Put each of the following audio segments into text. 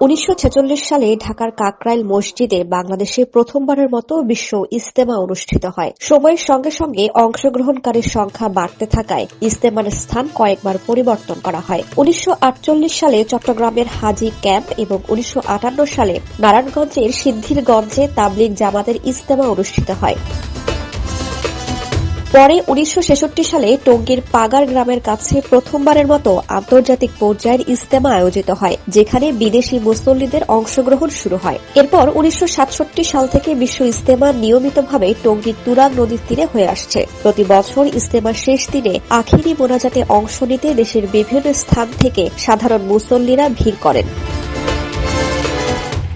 উনিশশো ছেচল্লিশ সালে ঢাকার কাকরাইল মসজিদে বাংলাদেশে প্রথমবারের মতো বিশ্ব ইস্তেমা অনুষ্ঠিত হয়। সময়ের সঙ্গে সঙ্গে অংশগ্রহণকারীর সংখ্যা বাড়তে থাকায় ইস্তেমার স্থান কয়েকবার পরিবর্তন করা হয়। উনিশশো আটচল্লিশ সালে চট্টগ্রামের হাজি ক্যাম্প এবং উনিশশো আটান্ন সালে নারায়ণগঞ্জের সিদ্ধিরগঞ্জে তাবলিগ জামাতের ইস্তেমা অনুষ্ঠিত হয়। পরে উনিশশো ছেষট্টি সালে টঙ্গীর পাগার গ্রামের কাছে প্রথমবারের মতো আন্তর্জাতিক পর্যায়ের ইস্তেমা আয়োজিত হয়, যেখানে বিদেশি মুসল্লিদের অংশগ্রহণ শুরু হয়। এরপর উনিশশো সাতষট্টি সাল থেকে বিশ্ব ইস্তেমা নিয়মিতভাবে টঙ্গীর তুরাগ নদীর তীরে হয়ে আসছে। প্রতি বছর ইস্তেমার শেষ দিনে আখিরি মোনাজাতে অংশ নিতে দেশের বিভিন্ন স্থান থেকে সাধারণ মুসল্লিরা ভিড় করেন।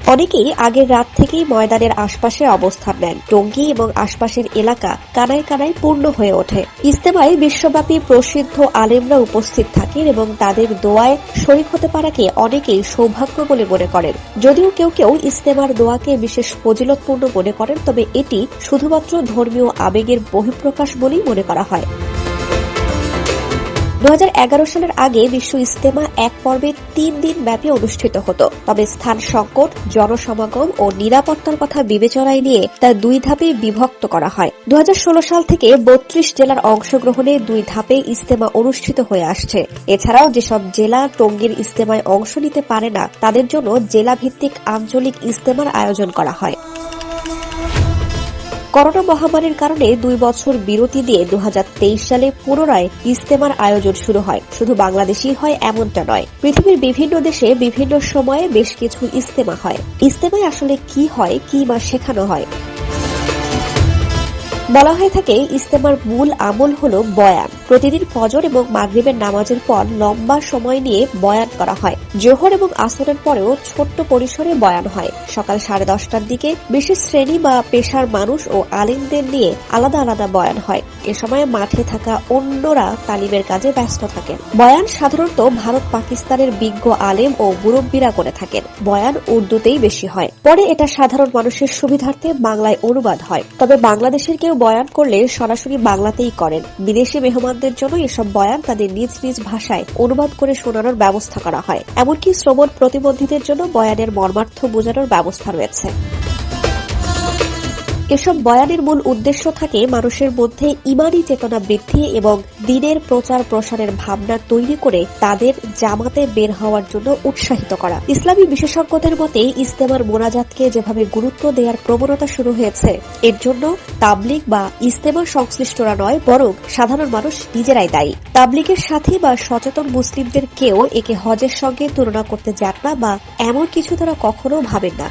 অনেকেই আগের রাত থেকেই ময়দানের আশপাশে অবস্থান নেন। টঙ্গী এবং আশপাশের এলাকা কানায় কানায় পূর্ণ হয়ে ওঠে। ইস্তেমায় বিশ্বব্যাপী প্রসিদ্ধ আলেমরা উপস্থিত থাকেন এবং তাদের দোয়ায় শরিক হতে পারাকে অনেকেই সৌভাগ্য বলে মনে করেন। যদিও কেউ কেউ ইস্তেমার দোয়াকে বিশেষ ফজিলতপূর্ণ মনে করেন, তবে এটি শুধুমাত্র ধর্মীয় আবেগের বহিঃপ্রকাশ বলেই মনে করা হয়। দু হাজার এগারো সালের আগে বিশ্ব ইস্তেমা এক পর্বে তিন দিন ব্যাপী অনুষ্ঠিত হতো। তবে স্থান সংকট, জনসমাগম ও নিরাপত্তার কথা বিবেচনায় নিয়ে তা দুই ধাপে বিভক্ত করা হয়। দু হাজার ষোলো সাল থেকে বত্রিশ জেলার অংশগ্রহণে দুই ধাপে ইস্তেমা অনুষ্ঠিত হয়ে আসছে। এছাড়াও যেসব জেলা টঙ্গীর ইস্তেমায় অংশ নিতে পারে না, তাদের জন্য জেলা ভিত্তিক আঞ্চলিক ইস্তেমার আয়োজন করা হয়। করোনা মহামারীর কারণে দুই বছর বিরতি দিয়ে দু হাজার তেইশ সালে পুনরায় ইস্তেমার আয়োজন শুরু হয়। শুধু বাংলাদেশেই হয়, এমনটা নয়। পৃথিবীর বিভিন্ন দেশে বিভিন্ন সময়ে বেশ কিছু ইস্তেমা হয়। ইস্তেমায় আসলে কি হয়, কি বা শেখানো হয়? বলা হয়ে থাকে ইস্তেমার মূল আমল হল বয়ান। প্রতিদিন ফজর এবং মাগরিবের নামাজের পর লম্বা সময় নিয়ে বয়ান করা হয়। জোহর এবং আসরের পরেও ছোট্ট পরিসরে বয়ান হয়। সকাল সাড়ে দশটার দিকে বিশেষ শ্রেণি বা পেশার মানুষ ও আলিমদের নিয়ে আলাদা আলাদা বয়ান হয়। এ সময় মাঠে থাকা অন্যরা তালিমের কাজে ব্যস্ত থাকেন। বয়ান সাধারণত ভারত পাকিস্তানের বিজ্ঞ আলেম ও মুরব্বীরা করে থাকেন। বয়ান উর্দুতেই বেশি হয়। পরে এটা সাধারণ মানুষের সুবিধার্থে বাংলায় অনুবাদ হয়। তবে বাংলাদেশের কেউ বয়ান করলে সরাসরি বাংলাতেই করেন। বিদেশি মেহমানদের জন্য এসব বয়ান তাদের নিজ নিজ ভাষায় অনুবাদ করে শোনানোর ব্যবস্থা করা হয়। এমনকি শ্রবণ প্রতিবন্ধীদের জন্য বয়ানের মর্মার্থ বোঝানোর ব্যবস্থা রয়েছে। এসব বয়ানের মূল উদ্দেশ্য থাকে মানুষের মধ্যে ইমানি চেতনা বৃদ্ধি এবং দিনের প্রচার প্রসারের ভাবনা তৈরি করে তাদের জামাতে বের হওয়ার জন্য উৎসাহিত করা। ইসলামী বিশেষজ্ঞদের মতে ইস্তেমার মোনাজাতকে যেভাবে গুরুত্ব দেওয়ার প্রবণতা শুরু হয়েছে, এর জন্য তাবলিগ বা ইস্তেমা সংশ্লিষ্টরা নয়, বরং সাধারণ মানুষ নিজেরাই দায়ী। তাবলিগের সাথে বা সচেতন মুসলিমদের কেউ একে হজের সঙ্গে তুলনা করতে যান না বা এমন কিছু তারা কখনো ভাবেন না।